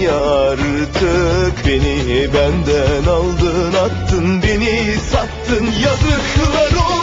ya artık Beni benden aldın attın Beni sattın yazıklar